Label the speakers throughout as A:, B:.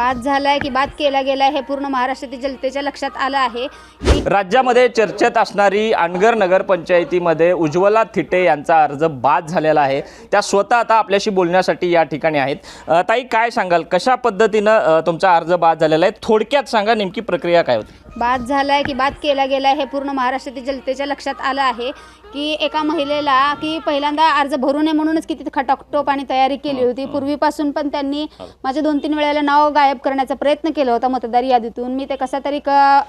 A: बाद झालाय की बाद केला गेलाय हे पूर्ण महाराष्ट्रातील जनतेच्या लक्षात आलं आहे की
B: राज्यामध्ये चर्चेत असणारी अनगर नगरपंचायतीमध्ये उज्ज्वला थिटे यांचा अर्ज बाद झालेला आहे. त्या स्वतः आता आपल्याशी बोलण्यासाठी या ठिकाणी आहेत. ताई काय सांगाल? कशा पद्धतीनं तुमचा अर्ज बाद झालेला आहे? थोडक्यात सांगा नेमकी प्रक्रिया काय होती?
A: बाद झालाय की बाद केला गेलाय हे पूर्ण महाराष्ट्रातील जनतेच्या लक्षात आलं आहे की एका महिलेला की पहिल्यांदा अर्ज भरू नये म्हणूनच किती खटाखटोप आणि तयारी केली होती. पूर्वीपासून पण त्यांनी माझे दोन तीन वेळेला नाव गायब करण्याचा प्रयत्न केला होता मतदार यादीतून. मी ते कसा तरी क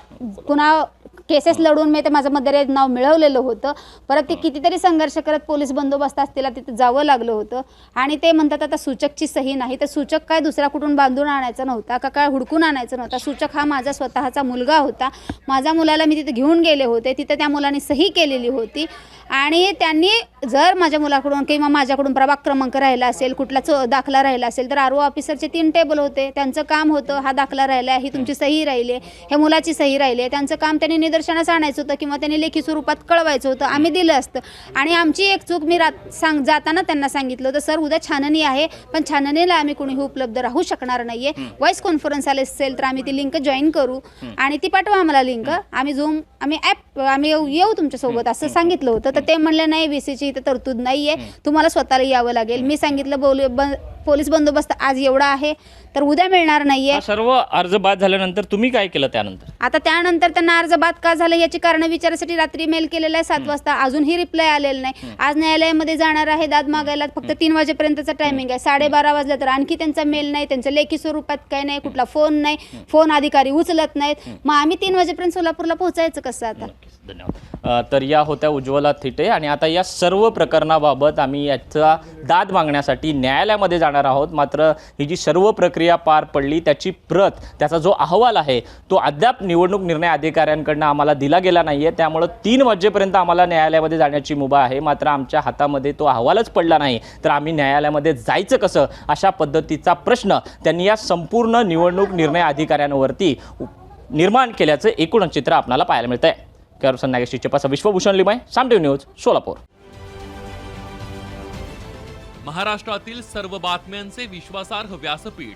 A: पुन्हा केसेस लढून मी ते माझं यादीत नाव मिळवलेलं होतं. परत ते कितीतरी संघर्ष करत पोलीस बंदोबस्त असतील तिथे जावं लागलं होतं. आणि ते म्हणतात आता सूचकची सही नाही तर सूचक काय दुसरा कुठून बांधून आणायचा नव्हता का काय हुडकून आणायचा नव्हता. सूचक हा माझा स्वतःचा मुलगा होता. माझ्या मुलाला मी तिथे घेऊन गेले होते. तिथे त्या मुलाने सही केलेली होती. आणि त्यांनी जर माझ्या मुलाकडून किंवा माझ्याकडून प्रभाग क्रमांक राहिला असेल कुठला चो दाखला राहिला असेल तर आर ओ ऑफिसरचे तीन टेबल होते. त्यांचं काम होतं हा दाखला राहिला ही तुमची सही राहिली हे मुलाची सही राहिली त्यांचं काम त्यांनी निदर्शनास आणायचं होतं किंवा त्यांनी लेखी स्वरूपात कळवायचं होतं आम्ही दिलं असतं. आणि आमची एक चूक मी रात सांग जाताना त्यांना सांगितलं होतं सर उद्या छाननी आहे पण छाननीला आम्ही कोणीही उपलब्ध राहू शकणार नाही आहे व्हॉइस कॉन्फरन्स आले असेल तर आम्ही ती लिंक जॉईन करू आणि ती पाठवा आम्हाला लिंक. आम्ही झूम आम्ही ॲप आम्ही येऊ तुमच्यासोबत असं सांगितलं होतं. तर ते म्हणले नाही व्ही सीची इथं तरतूद नाही आहे तुम्हाला स्वतःला यावं लागेल. मी सांगितलं बोल पोलीस बंदोबस्त आज एवढा आहे तर उद्या मिळणार नाही आहे
B: हा सर्व अर्ज बाद झाल्यानंतर तुम्ही काय केलं त्यानंतर?
A: आता त्यानंतर त्यांना अर्ज बाद का झाला याची कारण विचारासाठी रात्री मेल केलेला आहे सात वाजता. अजूनही रिप्लाय आलेला नाही. आज न्यायालयामध्ये जाणार आहे दाद मागायला फक्त तीन वाजेपर्यंतचा टायमिंग आहे. साडेबारा वाजला तर आणखी त्यांचा मेल नाही त्यांच्या लेखी स्वरूपात काही नाही कुठला फोन नाही फोन अधिकारी उचलत नाहीत. मग आम्ही तीन वाजेपर्यंत सोलापूरला पोहोचायचं कसं आता?
B: धन्यवाद. तर या होत्या उज्ज्वला थिटे आणि आता या सर्व प्रकरणाबाबत आम्ही याचा दाद मागण्यासाठी न्यायालयामध्ये जाणार आहोत. मात्र ही जी सर्व प्रक्रिया पार पडली त्याची प्रत त्याचा जो अहवाल आहे तो अद्याप निवडणूक निर्णय अधिकाऱ्यांकडनं आम्हाला दिला गेला नाही आहे त्यामुळं तीन वाजेपर्यंत आम्हाला न्यायालयामध्ये जाण्याची मुभा आहे. मात्र आमच्या हातामध्ये तो अहवालच पडला नाही. तर आम्ही न्यायालयामध्ये जायचं कसं? अशा पद्धतीचा प्रश्न त्यांनी या संपूर्ण निवडणूक निर्णय अधिकाऱ्यांवरती निर्माण केल्याचं एकूणच चित्र आपल्याला पाहायला मिळतं आहे कॅरोसन नागेश विश्वभूषण लिमाय सामदेव न्यूज सोलापूर.
C: महाराष्ट्रातील सर्व बातम्यांचे विश्वासार्ह व्यासपीठ